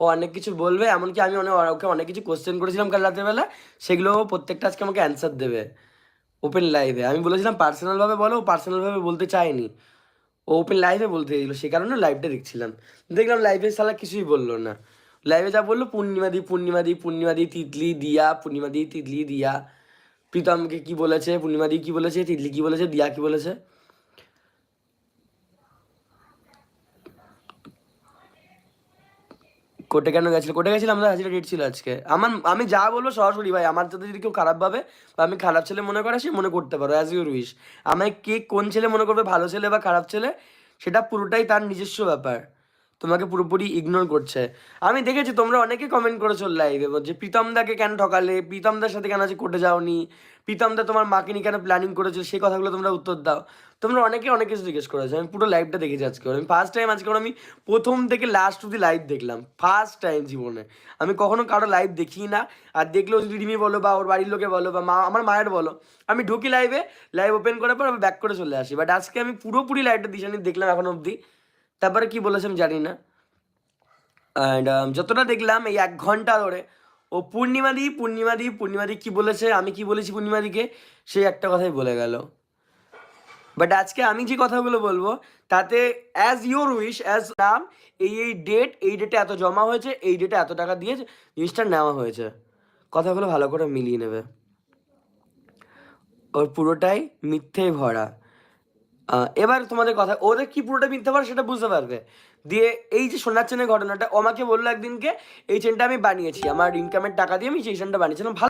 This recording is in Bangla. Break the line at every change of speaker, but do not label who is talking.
ও অনেক কিছু বলবে, এমনকি আমি অনেক ওকে অনেক কিছু কোশ্চেন করেছিলাম কাল রাতেরবেলা সেগুলো প্রত্যেকটা আজকে আমাকে অ্যান্সার দেবে ওপেন লাইভে আমি বলেছিলাম পার্সোনালভাবে বলো, ও পার্সোনালভাবে বলতে চায়নি। ও ওপেন লাইভে বলতে চাইছিল, সে কারণে লাইভটা দেখছিলাম। দেখলাম লাইভে সালা কিছুই বলল না। লাইভে যা বলল, পূর্ণিমা দি পূর্ণিমা দি পূর্ণিমা দি, তিতলি দিয়া, পূর্ণিমা দি, তিতলি দিয়া। প্রীতমকে কি বলেছে, পূর্ণিমা দি কি বলেছে, তিতলি কি বলেছে, দিয়া কি বলেছে? কোর্টে কেন গেছিল? কোর্টে গেছিলাম আমাদের হাজিরা ডেট ছিল আজকে। আমার, আমি যা বলব সরাসরি ভাই। আমার যদি কেউ খারাপ ভাবে বা আমি খারাপ ছেলে মনে করে, সে মনে করতে পারো অ্যাজ ইউর উইশ আমায় কে কোন ছেলে মনে করবে, ভালো ছেলে বা খারাপ ছেলে, সেটা পুরোটাই তার নিজস্ব ব্যাপার। তোমাকে পুরোপুরি ইগনোর করছে। আমি দেখেছি তোমরা অনেকে কমেন্ট করেছ লাইভে যে প্রীতম দাকে কেন ঠকালে প্রীতম দার সাথে কেন আজকে কোর্টে যাওনি প্রীতম দা তোমার মাকে নিয়ে কেন প্ল্যানিং করেছ সেই কথাগুলো তোমরা উত্তর দাও। তোমরা অনেকে অনেক কিছু জিজ্ঞেস করেছ, আমি পুরো লাইভটা দেখেছি আজকে। আমি ফার্স্ট টাইম আজকে আমি প্রথম থেকে লাস্ট অব্দি লাইভ দেখলাম ফার্স্ট টাইম জীবনে। আমি কখনো কারও লাইভ দেখি না, আর দেখলেও যদি রিমি বলো বা ওর বাড়ির লোকে বলো বা মা, আমার মায়ের বলো, আমি ঢুকি লাইভে লাইভ ওপেন করার পর আমি ব্যাক করে চলে আসি। বাট আজকে আমি পুরোপুরি লাইভটা দিশানি দেখলাম এখন অবধি। তারপরে কি বলেছে আমি জানি না। অ্যান্ড যতটা দেখলাম এই এক ঘণ্টা ধরে, ও পূর্ণিমাদি পূর্ণিমাদি পূর্ণিমাদি কি বলেছে, আমি কি বলেছি পূর্ণিমাদিকে সেই একটা কথাই বলে গেল। বাট আজকে আমি যে কথাগুলো বলব, তাতে অ্যাজ ইউর উইশ অ্যাজ নাম, এই এই ডেট এই ডেটে এত জমা হয়েছে, এই ডেটে এত টাকা দিয়ে জিনিসটা নেওয়া হয়েছে। কথাগুলো ভালো করে মিলিয়ে নেবে। ওর পুরোটাই মিথ্যেই ভরা। এবার তোমাদের কথা ওদের কি পুরোটা মিথ্যা পারে সেটা বুঝতে পারবে। দিয়ে এই যে সোনার চেনের ঘটনাটা, ও আমাকে বলল একদিনকে, এই চেনটা আমি বানিয়েছি, আমার ইনকামের টাকা দিয়ে আমি সেই চেনটা বানিয়েছিলাম, ভালো